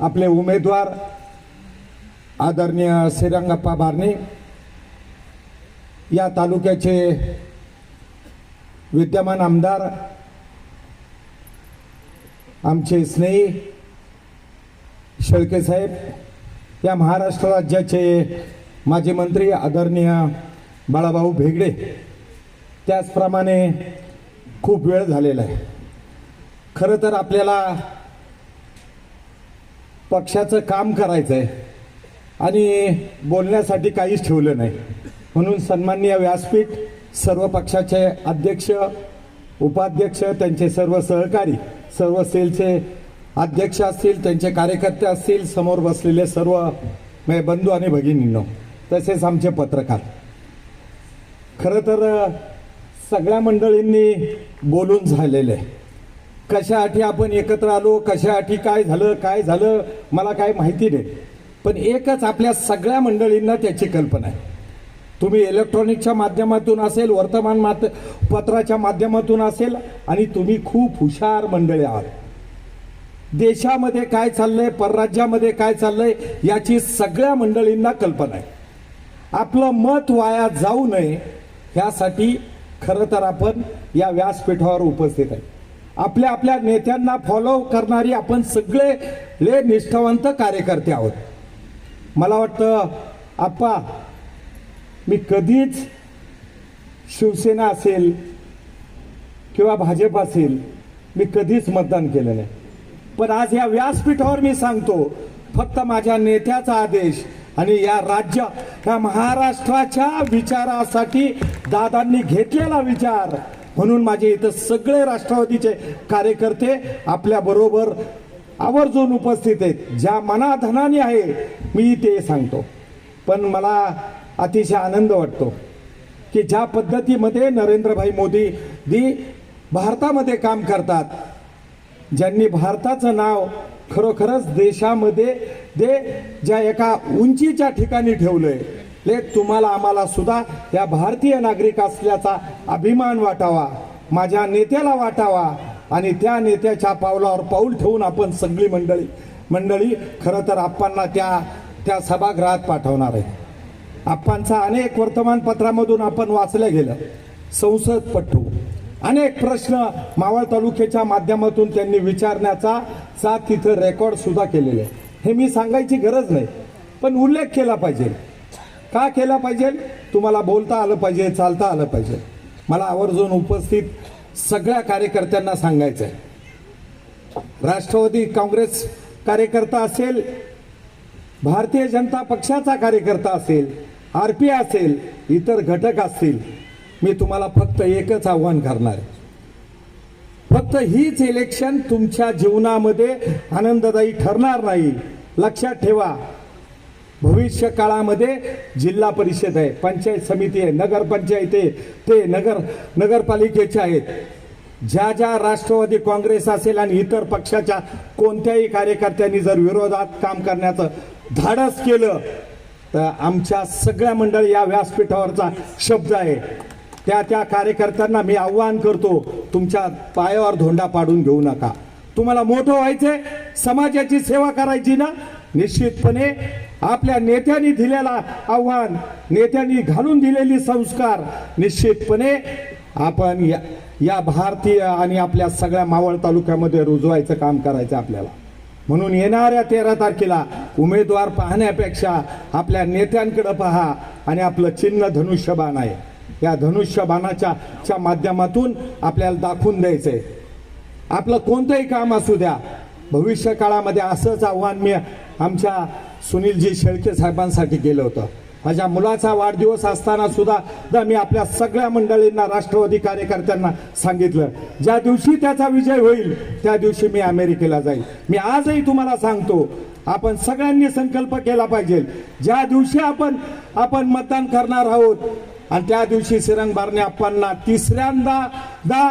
आपले उमेदवार आदरणीय श्रीरंगप्पा बारणे या तालुक्याचे विद्यमान आमदार आमचे स्नेही शेळके साहेब या महाराष्ट्र राज्याचे माजी मंत्री आदरणीय बाळाभाऊ भेगडे त्याचप्रमाणे खूप वेळ झालेला आहे. खरं तर आपल्याला पक्षाचं काम करायचं आहे आणि बोलण्यासाठी काहीच ठेवलं नाही. म्हणून सन्माननीय व्यासपीठ सर्व पक्षाचे अध्यक्ष उपाध्यक्ष त्यांचे सर्व सहकारी सर्व सेलचे अध्यक्ष असतील त्यांचे कार्यकर्ते असतील समोर बसलेले सर्व बंधू आणि भगिनींनो तसेच आमचे पत्रकार. खरं तर सगळ्या मंडळींनी बोलून झालेलं आहे. कशासाठी आपण एकत्र आलो कशासाठी काय झालं काय झालं मला काय माहिती नाही. पण एकच आपल्या सगळ्या मंडळींना त्याची कल्पना आहे. तुम्ही इलेक्ट्रॉनिकच्या माध्यमातून असेल वर्तमान मात पत्राच्या माध्यमातून असेल आणि तुम्ही खूप हुशार मंडळी आहात. देशामध्ये काय चाललंय परराज्यामध्ये काय चाललंय याची सगळ्या मंडळींना कल्पना आहे. आपलं मत वाया जाऊ नये ह्यासाठी खरं तर आपण या व्यासपीठावर उपस्थित आहे. आपल्या आपल्या नेत्यांना फॉलो करणारी आपण सगळे ले निष्ठावंत कार्यकर्ते आहोत. मला वाटतं आप्पा मी कधीच शिवसेना असेल किंवा भाजप असेल मी कधीच मतदान केलं नाही. पण आज या व्यासपीठावर मी सांगतो फक्त माझ्या नेत्याचा आदेश आणि या राज्य या महाराष्ट्राच्या विचारासाठी दादांनी घेतलेला विचार म्हणून माझे इथं सगळे राष्ट्रवादीचे कार्यकर्ते आपल्या बरोबर आवर्जून उपस्थित आहेत. ज्या मनाधनाने आहे मी ते सांगतो. पण मला अतिशय आनंद वाटतो की ज्या पद्धतीमध्ये नरेंद्रभाई मोदी दी भारतामध्ये काम करतात ज्यांनी भारताचं नाव खरोखरच देशामध्ये दे ज्या एका उंचीच्या ठिकाणी ठेवलं आहे ले तुम्हाला आम्हाला सुद्धा या भारतीय नागरिक असल्याचा अभिमान वाटावा माझ्या नेत्याला वाटावा आणि त्या नेत्याच्या पावलावर पाऊल ठेवून आपण सगळी मंडळी मंडळी खरं तर आप्पांना त्या त्या सभागृहात पाठवणार आहे. आप्पांचा अनेक वर्तमानपत्रामधून आपण वाचलं गेलं. संसद पट्टू. अनेक प्रश्न मावळ तालुक्याच्या माध्यमातून त्यांनी विचारण्याचा चा तिथं रेकॉर्डसुद्धा केलेले. आहे. हे मी सांगायची गरज नाही पण उल्लेख केला पाहिजे. का केला पाहिजे? तुम्हाला बोलता आलं पाहिजे चालता आलं पाहिजे. मला आवर्जून उपस्थित सगळ्या कार्यकर्त्यांना सांगायचं आहे राष्ट्रवादी काँग्रेस कार्यकर्ता असेल भारतीय जनता पक्षाचा कार्यकर्ता असेल आर पी असेल इतर घटक असतील मी तुम्हाला फक्त एकच आव्हान करणार आहे. फक्त हीच इलेक्शन तुमच्या जीवनामध्ये आनंददायी ठरणार नाही. लक्षात ठेवा भविष्य काळामध्ये जिल्हा परिषद आहे पंचायत समिती आहे नगरपंचायत आहे ते नगर नगरपालिकेचे आहेत. ज्या ज्या राष्ट्रवादी काँग्रेस असेल आणि इतर पक्षाच्या कोणत्याही कार्यकर्त्यांनी जर विरोधात काम करण्याचं धाडस केलं तर आमच्या सगळ्या मंडळी या व्यासपीठावरचा शब्द आहे. त्या त्या कार्यकर्त्यांना मी आव्हान करतो तुमच्या पायावर धोंडा पाडून घेऊ नका. तुम्हाला मोठं व्हायचंय समाजाची सेवा करायची ना? निश्चितपणे आपल्या नेत्यांनी दिलेला आव्हान नेत्यांनी घालून दिलेली संस्कार निश्चितपणे आपण या या भारतीय आणि आपल्या सगळ्या मावळ तालुक्यामध्ये रुजवायचं काम करायचं आपल्याला. म्हणून येणाऱ्या तेरा तारखेला उमेदवार पाहण्यापेक्षा आपल्या नेत्यांकडे पहा आणि आपलं चिन्ह धनुष्यबाण आहे. या धनुष्यबाणाच्या च्या माध्यमातून आपल्याला दाखवून द्यायचं आहे आपलं कोणतंही काम असू द्या भविष्य काळामध्ये असंच आव्हान मी आमच्या सुनीलजी शेळके साहेबांसाठी केलं होतं. माझ्या मुलाचा वाढदिवस असताना सुद्धा दा मी आपल्या सगळ्या मंडळींना राष्ट्रवादी कार्यकर्त्यांना सांगितलं ज्या दिवशी त्याचा विजय होईल त्या दिवशी मी अमेरिकेला जाईल मी आजही तुम्हाला सांगतो आपण सगळ्यांनी संकल्प केला पाहिजे. ज्या दिवशी आपण आपण मतदान करणार आहोत आणि त्या दिवशी सिरंग बारणे आप्पांना तिसऱ्यांदा दा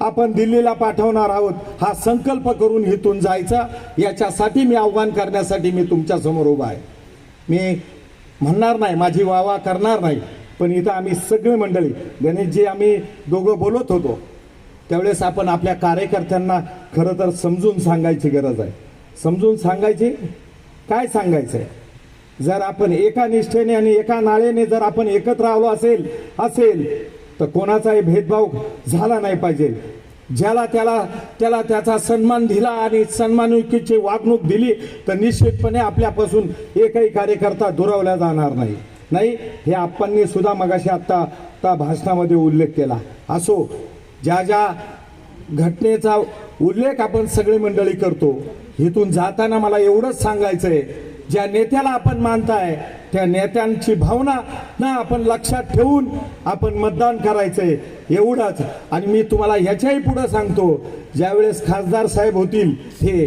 आपण दिल्लीला पाठवणार आहोत हा संकल्प करून इथून जायचा. याच्यासाठी मी आव्हान करण्यासाठी मी तुमच्यासमोर उभा आहे. मी म्हणणार नाही माझी वावा करणार नाही पण इथं आम्ही सगळे मंडळी गणेशजी आम्ही दोघं बोलत होतो. त्यावेळेस आपण आपल्या कार्यकर्त्यांना खरं तर समजून सांगायची गरज आहे. समजून सांगायची? काय सांगायचं आहे जर आपण एका निष्ठेने आणि एका नाळेने जर आपण एकत्र आलो असेल असेल तर कोणाचाही भेदभाव झाला नाही पाहिजे. ज्याला त्याला त्याला त्याचा सन्मान दिला आणि सन्मानिकीची वागणूक दिली तर निश्चितपणे आपल्यापासून एकही कार्यकर्ता दुरावला जाणार नाही. नाही हे आपणनी सुद्धा मगाशी आत्ता त्या भाषणामध्ये उल्लेख केला. असो ज्या ज्या घटनेचा उल्लेख आपण सगळी मंडळी करतो इथून जाताना मला एवढंच सांगायचं आहे ज्या नेत्याला आपण मानताय त्या नेत्यांची भावना ना आपण लक्षात ठेवून आपण मतदान करायचंय एवढंच. आणि मी तुम्हाला ह्याच्याही पुढं सांगतो ज्यावेळेस खासदार साहेब होतील हे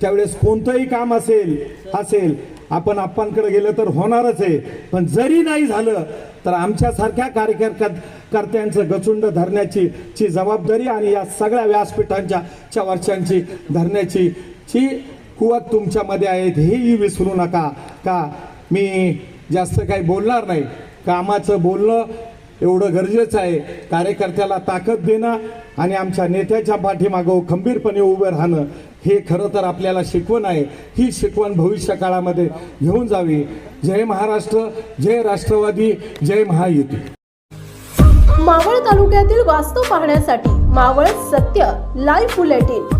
त्यावेळेस कोणतंही काम असेल असेल आपण आप्पांकडे गेलं तर होणारच आहे. पण जरी नाही झालं तर आमच्यासारख्या कार्यकर्त्यांचं गचुंड धरण्याची ची जबाबदारी आणि या सगळ्या व्यासपीठांच्या च्या वर्षांची धरण्याची ची कुवत तुमच्यामध्ये आहेत हेही विसरू नका. का? मी जास्त काही बोलणार नाही. कामाचं बोलणं एवढं गरजेचं आहे. कार्यकर्त्याला ताकद देणं आणि आमच्या नेत्याच्या पाठीमागं खंबीरपणे उभं राहणं हे खरं तर आपल्याला शिकवण आहे. ही शिकवण भविष्य काळामध्ये घेऊन जावी. जय महाराष्ट्र जय राष्ट्रवादी जय महायुती. मावळ तालुक्यातील वास्तव पाहण्यासाठी मावळ सत्य लाईव्ह बुलेटिन.